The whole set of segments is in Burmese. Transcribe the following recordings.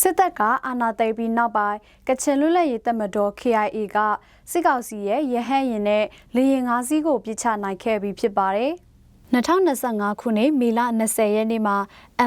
စစ်တပ်ကအာဏာသိမ်းပြီးနောက်ပိုင်းကချင်လွတ်လပ်ရေးတပ်မတော် KIA ကစစ်ကောင်စီရဲ့ရဟန်းရင်နဲ့လေရင်ငါးစီးကိုပြစ်ချနိုင်ခဲ့ပြီးဖြစ်ပါတယ်။2025ခုနှစ်မေလ20ရက်နေ့မှာ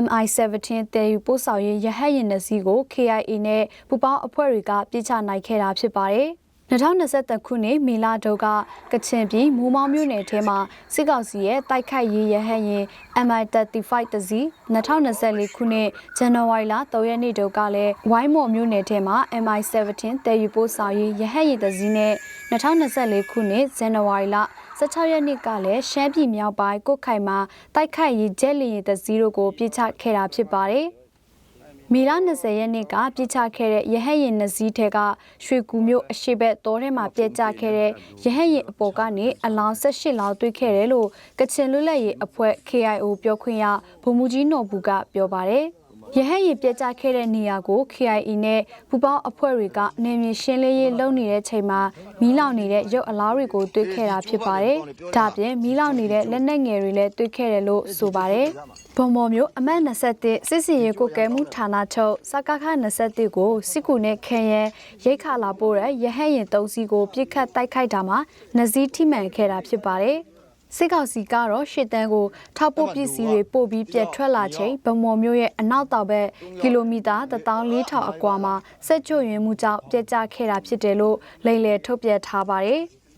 MI17 တဲယူပို့ဆောင်ရေးရဟတ်ရင်နှစ်စီးကို KIA နဲ့ပူပေါင်းအဖွဲ့တွေကပြစ်ချနိုင်ခဲ့တာဖြစ်ပါတယ်။ 2023ခုနှစ်မေလတုန်းကကချင်ပြည်မူမောင်းမြို့နယ်ထဲမှာစစ်ကောင်စီရဲ့တိုက်ခိုက်ရေးရဟတ်ရင် MI35 တစီ2024ခုနှစ်ဇန်နဝါရီလ3ရက်နေ့တုန်းကလည်းဝိုင်းမော်မြို့နယ်ထဲမှာ MI17 တဲယူပို့ဆောင်ရေးရဟတ်ရင်တစီနဲ့2024ခုနှစ်ဇန်နဝါရီလ16ရက်နေ့ကလည်းရှမ်းပြည်မြောက်ပိုင်းကုတ်ခိုင်မှာတိုက်ခိုက်ရေးဂျက်လီရင်တစီတို့ကိုပြစ်ချခဲ့တာဖြစ်ပါတယ်။ မီလာ20ရက်နေ့ကပြစ်ချခဲ့တဲ့ရဟတ်ရင်နှစည်းထဲကရွှေကူမျိုးအရှိဘက်တောထဲမှာပြစ်ချခဲ့တဲ့ရဟတ်ရင်အပေါ်ကနေအလောင်း18လောင်းတွေ့ခဲ့တယ်လို့ကချင်လွတ်လပ်ရေးအဖွဲ့ KIO ပြောခွင့်ရဗိုလ်မှူးကြီးနော်ဘူးကပြောပါတယ် ရဟတ်ရင်ပြက်ကျခဲ့တဲ့နေရာကို KIE နဲ့ပူပေါင်းအဖွဲ့တွေကနေမြေရှင်းလင်းရေးလုပ်နေတဲ့ချိန်မှာမီးလောင်နေတဲ့ရုပ်အလားတွေကိုတွေ့ခဲ့တာဖြစ်ပါတယ်။ဒါပြင်မီးလောင်နေတဲ့လက်နက်ငယ်တွေလည်းတွေ့ခဲ့တယ်လို့ဆိုပါတယ်။ဘုံမော်မျိုးအမတ်21စစ်စီရင်ကိုကဲမှုဌာနချုပ်စကခ21ကိုစစ်ကူနဲ့ခဲရဲရိတ်ခါလာပို့တဲ့ရဟတ်ရင်၃စီးကိုပြစ်ခတ်တိုက်ခိုက်တာမှာနှစည်းထိမှန်ခဲ့တာဖြစ်ပါတယ်။ စစ်ကောင်စီကတော့ရှစ်တန်းကိုထောက်ပို့ပစ္စည်းတွေပို့ပြီးပြက်ထွက်လာချိန်ဗမော်မျိုးရဲ့အနောက်တောင်ဘက်ကီလိုမီတာ14000အကွာမှာစက်ချွတ်ရင်မှုကြောင့်ပြက်ကျခဲ့တာဖြစ်တယ်လို့လိန်လယ်ထုတ်ပြန်ထားပါတယ်။